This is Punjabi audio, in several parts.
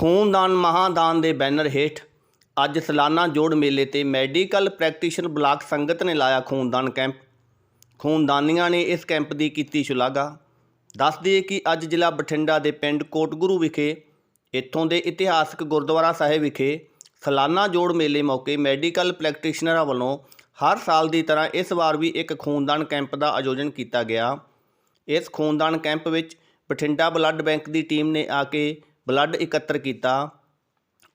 ਖੂਨਦਾਨ ਮਹਾਦਾਨ ਦੇ ਬੈਨਰ ਹੇਠ ਅੱਜ ਸਾਲਾਨਾ ਜੋੜ ਮੇਲੇ ਤੇ ਮੈਡੀਕਲ ਪ੍ਰੈਕਟੀਸ਼ਨਰ ਬਲਾਕ ਸੰਗਤ ਨੇ ਲਾਇਆ ਖੂਨਦਾਨ ਕੈਂਪ। ਖੂਨਦਾਨੀਆਂ ਨੇ ਇਸ ਕੈਂਪ ਦੀ ਕੀਤੀ ਸ਼ਲਾਘਾ। ਦੱਸ ਦਈਏ ਕਿ ਅੱਜ ਜ਼ਿਲ੍ਹਾ ਬਠਿੰਡਾ ਦੇ ਪਿੰਡ ਕੋਟਗੁਰੂ ਵਿਖੇ, ਇੱਥੋਂ ਦੇ ਇਤਿਹਾਸਕ ਗੁਰਦੁਆਰਾ ਸਾਹਿਬ ਵਿਖੇ ਸਾਲਾਨਾ ਜੋੜ ਮੇਲੇ ਮੌਕੇ ਮੈਡੀਕਲ ਪ੍ਰੈਕਟੀਸ਼ਨਰਾਂ ਵੱਲੋਂ ਹਰ ਸਾਲ ਦੀ ਤਰ੍ਹਾਂ ਇਸ ਵਾਰ ਵੀ ਇੱਕ ਖੂਨਦਾਨ ਕੈਂਪ ਦਾ ਆਯੋਜਨ ਕੀਤਾ ਗਿਆ। ਇਸ ਖੂਨਦਾਨ ਕੈਂਪ ਵਿੱਚ ਬਠਿੰਡਾ ਬਲੱਡ ਬੈਂਕ ਦੀ ਟੀਮ ਨੇ ਆ ਕੇ ਬਲੱਡ ਇਕੱਤਰ ਕੀਤਾ।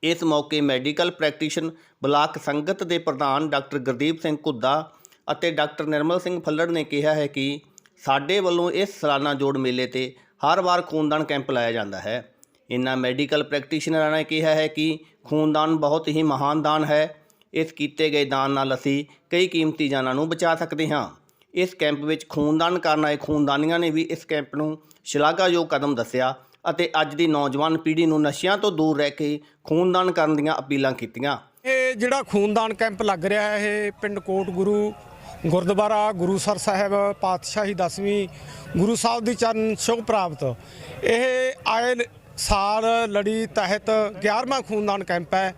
ਇਸ ਮੌਕੇ ਮੈਡੀਕਲ ਪ੍ਰੈਕਟੀਸ਼ਨ ਬਲਾਕ ਸੰਗਤ ਦੇ ਪ੍ਰਧਾਨ ਡਾਕਟਰ ਗੁਰਦੀਪ ਸਿੰਘ ਘੁੱਦਾ ਅਤੇ ਡਾਕਟਰ ਨਿਰਮਲ ਸਿੰਘ ਫੱਲੜ ਨੇ ਕਿਹਾ ਹੈ ਕਿ ਸਾਡੇ ਵੱਲੋਂ ਇਸ ਸਾਲਾਨਾ ਜੋੜ ਮੇਲੇ ਤੇ ਹਰ ਵਾਰ ਖੂਨਦਾਨ ਕੈਂਪ ਲਾਇਆ ਜਾਂਦਾ ਹੈ। ਇਨ੍ਹਾਂ ਮੈਡੀਕਲ ਪ੍ਰੈਕਟੀਸ਼ਨਰਾਂ ਨੇ ਕਿਹਾ ਹੈ ਕਿ ਖੂਨਦਾਨ ਬਹੁਤ ਹੀ ਮਹਾਨ ਦਾਨ ਹੈ। ਇਸ ਕੀਤੇ ਗਏ ਦਾਨ ਨਾਲ ਅਸੀਂ ਕਈ ਕੀਮਤੀ ਜਾਨਾਂ ਨੂੰ ਬਚਾ ਸਕਦੇ ਹਾਂ। ਇਸ ਕੈਂਪ ਵਿੱਚ ਖੂਨਦਾਨ ਕਰਨ ਆਏ ਖੂਨਦਾਨੀਆਂ ਨੇ ਵੀ ਇਸ ਕੈਂਪ ਨੂੰ ਸ਼ਲਾਘਾਯੋਗ ਕਦਮ ਦੱਸਿਆ ਅਤੇ ਅੱਜ ਦੀ ਨੌਜਵਾਨ ਪੀੜ੍ਹੀ ਨੂੰ ਨਸ਼ਿਆਂ ਤੋਂ ਦੂਰ ਰਹਿ ਕੇ ਖੂਨਦਾਨ ਕਰਨ ਦੀਆਂ ਅਪੀਲਾਂ ਕੀਤੀਆਂ। ਇਹ ਜਿਹੜਾ ਖੂਨਦਾਨ ਕੈਂਪ ਲੱਗ ਰਿਹਾ ਹੈ, ਇਹ ਪਿੰਡ ਕੋਟ ਗੁਰੂ ਗੁਰਦੁਆਰਾ ਗੁਰੂਸਰ ਸਾਹਿਬ ਪਾਤਸ਼ਾਹੀ ਦਸਵੀਂ ਗੁਰੂ ਸਾਹਿਬ ਦੀ ਚਰਨ ਛੋਹ ਪ੍ਰਾਪਤ। ਇਹ ਆਏ ਸਾਲ ਲੜੀ ਤਹਿਤ 11ਵਾਂ ਖੂਨਦਾਨ ਕੈਂਪ ਹੈ,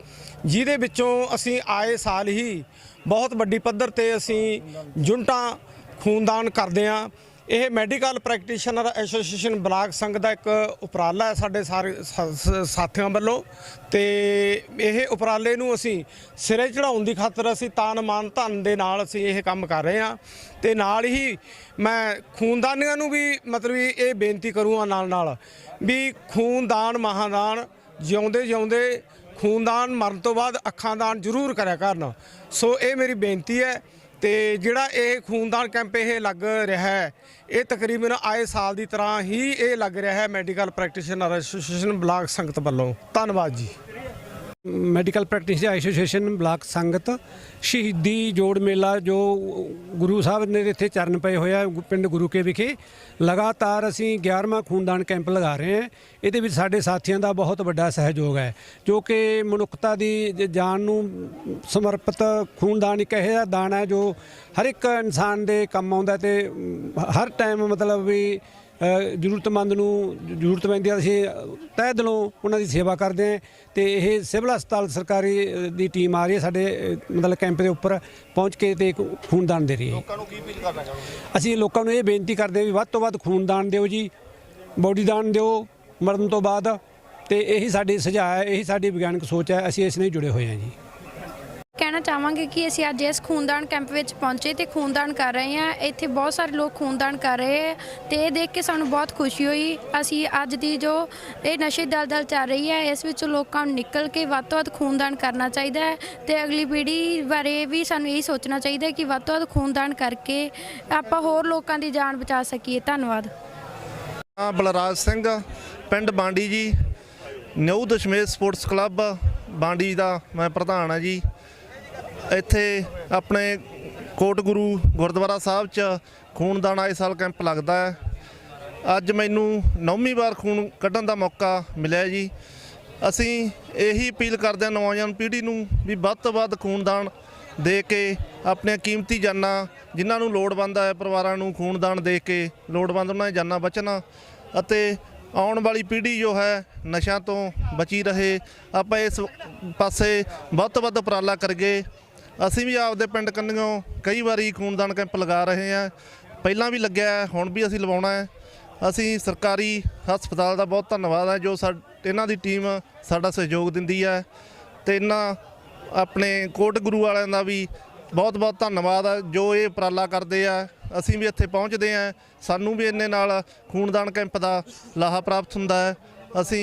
ਜਿਹਦੇ ਵਿੱਚੋਂ ਅਸੀਂ ਆਏ ਸਾਲ ਹੀ ਬਹੁਤ ਵੱਡੀ ਪੱਧਰ ਤੇ ਅਸੀਂ ਜੁਨਟਾਂ ਖੂਨਦਾਨ ਕਰਦੇ ਹਾਂ। ਇਹ ਮੈਡੀਕਲ ਪ੍ਰੈਕਟੀਸ਼ਨਰ ਐਸੋਸੀਏਸ਼ਨ ਬਲਾਕ ਸੰਘ ਦਾ ਇੱਕ ਉਪਰਾਲਾ ਹੈ ਸਾਡੇ ਸਾਰੇ ਸਾ- ਸ- ਸਾਥੀਆਂ ਵੱਲੋਂ। ਤੇ ਇਹ ਉਪਰਾਲੇ ਨੂੰ ਅਸੀਂ ਸਿਰੇ ਚੜਾਉਣ ਦੀ ਖਾਤਰ ਅਸੀਂ ਤਾਨ ਮਾਨ ਧਨ ਦੇ ਨਾਲ ਅਸੀਂ ਇਹ ਕੰਮ ਕਰ ਰਹੇ ਹਾਂ। ਤੇ ਨਾਲ ਹੀ ਮੈਂ ਖੂਨਦਾਨੀਆਂ ਨੂੰ ਵੀ ਮਤਲਬ ਵੀ ਇਹ ਬੇਨਤੀ ਕਰੂੰਗਾ ਨਾਲ ਨਾਲ ਵੀ ਖੂਨਦਾਨ, ਮਹਾਦਾਨ ਜਿਉਂਦੇ ਜਿਉਂਦੇ ਖੂਨਦਾਨ ਮਰਨ ਤੋਂ ਬਾਅਦ ਅੱਖਾਂ ਦਾਨ ਜ਼ਰੂਰ ਕਰਿਆ ਕਰਨ। ਸੋ ਇਹ ਮੇਰੀ ਬੇਨਤੀ ਹੈ ਤੇ ਜਿਹੜਾ ਇਹ ਖੂਨਦਾਨ ਕੈਂਪ ਇਹ ਲੱਗ ਰਿਹਾ ਹੈ, ਇਹ ਤਕਰੀਬਨ ਆਏ ਸਾਲ ਦੀ ਤਰ੍ਹਾਂ ਹੀ ਇਹ ਲੱਗ ਰਿਹਾ ਹੈ ਮੈਡੀਕਲ ਪ੍ਰੈਕਟੀਸ਼ਨਰ ਐਸੋਸੀਏਸ਼ਨ ਬਲਾਕ ਸੰਗਤ ਵੱਲੋਂ। ਧੰਨਵਾਦ ਜੀ। ਮੈਡੀਕਲ ਪ੍ਰੈਕਟਿਸ ਐਸੋਸੀਏਸ਼ਨ ਬਲਾਕ ਸੰਗਤ, ਸ਼ਹੀਦੀ ਜੋੜ ਮੇਲਾ ਜੋ ਗੁਰੂ ਸਾਹਿਬ ਨੇ ਇੱਥੇ ਚਰਨ ਪਏ ਹੋਇਆ ਪਿੰਡ ਗੁਰੂ ਕੇ ਵਿਖੇ। ਲਗਾਤਾਰ ਅਸੀਂ 11ਵਾਂ ਖੂਨਦਾਨ ਕੈਂਪ ਲਗਾ ਰਹੇ ਹਾਂ। ਇਹਦੇ ਵਿੱਚ ਸਾਡੇ ਸਾਥੀਆਂ ਦਾ ਬਹੁਤ ਵੱਡਾ ਸਹਿਯੋਗ ਹੈ, ਜੋ ਕਿ ਮਨੁੱਖਤਾ ਦੀ ਜਾਨ ਨੂੰ ਸਮਰਪਿਤ ਖੂਨਦਾਨ ਇੱਕ ਇਹੋ ਜਿਹਾ ਦਾਨ ਹੈ, ਜੋ ਹਰ ਇੱਕ ਇਨਸਾਨ ਦੇ ਕੰਮ ਆਉਂਦਾ ਤੇ ਹਰ ਟਾਈਮ ਮਤਲਬ ਵੀ ਜ਼ਰੂਰਤਮੰਦ ਨੂੰ ਜ਼ਰੂਰਤ ਪੈਂਦੀ ਹੈ ਅਸੀਂ ਤਹਿ ਦਿਲੋਂ ਉਹਨਾਂ ਦੀ ਸੇਵਾ ਕਰਦੇ ਹਾਂ ਤੇ ਇਹ ਸਿਵਲ ਹਸਪਤਾਲ ਸਰਕਾਰੀ ਦੀ ਟੀਮ ਆ ਰਹੀ ਹੈ ਸਾਡੇ ਮਤਲਬ ਕੈਂਪ ਦੇ ਉੱਪਰ ਪਹੁੰਚ ਕੇ ਤੇ ਇੱਕ ਖੂਨਦਾਨ ਦੇ ਰਹੀ ਹੈ। ਲੋਕਾਂ ਨੂੰ ਕੀ ਅਪੀਲ ਕਰਨਾ ਚਾਹੁੰਦੇ ਅਸੀਂ ਲੋਕਾਂ ਨੂੰ ਇਹ ਬੇਨਤੀ ਕਰਦੇ ਹਾਂ ਵੀ ਵੱਧ ਤੋਂ ਵੱਧ ਖੂਨਦਾਨ ਦਿਓ ਜੀ ਬੋਡੀ ਦਾਨ ਦਿਓ ਮਰਨ ਤੋਂ ਬਾਅਦ ਤੇ ਇਹੀ ਸਾਡੀ ਸੁਝਾਅ ਹੈ ਇਹੀ ਸਾਡੀ ਵਿਗਿਆਨਕ ਸੋਚ ਹੈ ਅਸੀਂ ਇਸ ਨਾਲ ਜੁੜੇ ਹੋਏ ਹਾਂ ਜੀ। ਕਹਿਣਾ ਚਾਹਾਂਗੇ ਕਿ ਅਸੀਂ ਅੱਜ ਇਸ ਖੂਨਦਾਨ ਕੈਂਪ ਵਿੱਚ ਪਹੁੰਚੇ ਤੇ ਖੂਨਦਾਨ ਕਰ ਰਹੇ ਹਾਂ। ਇੱਥੇ ਬਹੁਤ ਸਾਰੇ ਲੋਕ ਖੂਨਦਾਨ ਕਰ ਰਹੇ ਹੈ ਤੇ ਇਹ ਦੇਖ ਕੇ ਸਾਨੂੰ ਬਹੁਤ ਖੁਸ਼ੀ ਹੋਈ। ਅਸੀਂ ਅੱਜ ਦੀ ਜੋ ਇਹ ਨਸ਼ੇ ਦਲਦਲ ਚੱਲ ਰਹੀ ਹੈ, ਇਸ ਵਿੱਚ ਲੋਕਾਂ ਨੂੰ ਨਿਕਲ ਕੇ ਵੱਧ ਤੋਂ ਵੱਧ ਖੂਨਦਾਨ ਕਰਨਾ ਚਾਹੀਦਾ ਹੈ ਤੇ ਅਗਲੀ ਪੀੜ੍ਹੀ ਬਾਰੇ ਵੀ ਸਾਨੂੰ ਇਹ ਸੋਚਣਾ ਚਾਹੀਦਾ ਹੈ ਕਿ ਵੱਧ ਤੋਂ ਵੱਧ ਖੂਨਦਾਨ ਕਰਕੇ ਆਪਾਂ ਹੋਰ ਲੋਕਾਂ ਦੀ ਜਾਨ ਬਚਾ ਸਕੀਏ। ਧੰਨਵਾਦ। ਹਾਂ, ਬਲਰਾਜ ਸਿੰਘ, ਪਿੰਡ Bandi ji, new Dashmesh sports club, Bandi ਦਾ ਮੈਂ ਪ੍ਰਧਾਨ ਆ ਜੀ। ਇੱਥੇ ਆਪਣੇ ਕੋਟ ਗੁਰੂ ਗੁਰਦੁਆਰਾ ਸਾਹਿਬ 'ਚ ਖੂਨਦਾਨ ਆਏ ਸਾਲ ਕੈਂਪ ਲੱਗਦਾ ਹੈ। ਅੱਜ ਮੈਨੂੰ ਨੌਵੀਂ ਵਾਰ ਖੂਨ ਕੱਢਣ ਦਾ ਮੌਕਾ ਮਿਲਿਆ ਜੀ। ਅਸੀਂ ਇਹੀ ਅਪੀਲ ਕਰਦੇ ਹਾਂ ਨੌਜਵਾਨ ਪੀੜ੍ਹੀ ਨੂੰ ਵੀ ਵੱਧ ਤੋਂ ਵੱਧ ਖੂਨਦਾਨ ਦੇ ਕੇ ਆਪਣੀਆਂ ਕੀਮਤੀ ਜਾਨਾਂ ਜਿਨ੍ਹਾਂ ਨੂੰ ਲੋੜਵੰਦ ਹੈ ਪਰਿਵਾਰਾਂ ਨੂੰ ਖੂਨਦਾਨ ਦੇ ਕੇ ਲੋੜਵੰਦ ਉਹਨਾਂ ਦੀਆਂ ਜਾਨਾਂ ਬਚਣਾ ਅਤੇ ਆਉਣ ਵਾਲੀ ਪੀੜ੍ਹੀ ਜੋ ਹੈ ਨਸ਼ਿਆਂ ਤੋਂ ਬਚੀ ਰਹੇ। ਆਪਾਂ ਇਸ ਪਾਸੇ ਵੱਧ ਤੋਂ ਵੱਧ ਉਪਰਾਲਾ ਕਰੀਏ। ਅਸੀਂ ਵੀ ਆਪਦੇ ਪਿੰਡ ਕੰਨੀਆਂ ਕਈ ਵਾਰੀ ਖੂਨਦਾਨ ਕੈਂਪ ਲਗਾ ਰਹੇ ਹਾਂ। ਪਹਿਲਾਂ ਵੀ ਲੱਗਿਆ ਹੈ, ਹੁਣ ਵੀ ਅਸੀਂ ਲਵਾਉਣਾ ਹੈ। ਅਸੀਂ ਸਰਕਾਰੀ ਹਸਪਤਾਲ ਦਾ ਬਹੁਤ ਧੰਨਵਾਦ ਹੈ ਜੋ ਸਾ ਇਹਨਾਂ ਦੀ ਟੀਮ ਸਾਡਾ ਸਹਿਯੋਗ ਦਿੰਦੀ ਹੈ ਤੇ ਇਹਨਾਂ ਆਪਣੇ ਕੋਟ ਗੁਰੂ ਵਾਲਿਆਂ ਦਾ ਵੀ ਬਹੁਤ ਬਹੁਤ ਧੰਨਵਾਦ ਹੈ ਜੋ ਇਹ ਉਪਰਾਲਾ ਕਰਦੇ ਆ। ਅਸੀਂ ਵੀ ਇੱਥੇ ਪਹੁੰਚਦੇ ਆ ਸਾਨੂੰ ਵੀ ਇੰਨੇ ਨਾਲ ਖੂਨਦਾਨ ਕੈਂਪ ਦਾ ਲਾਹਾ ਪ੍ਰਾਪਤ ਹੁੰਦਾ ਹੈ। ਅਸੀਂ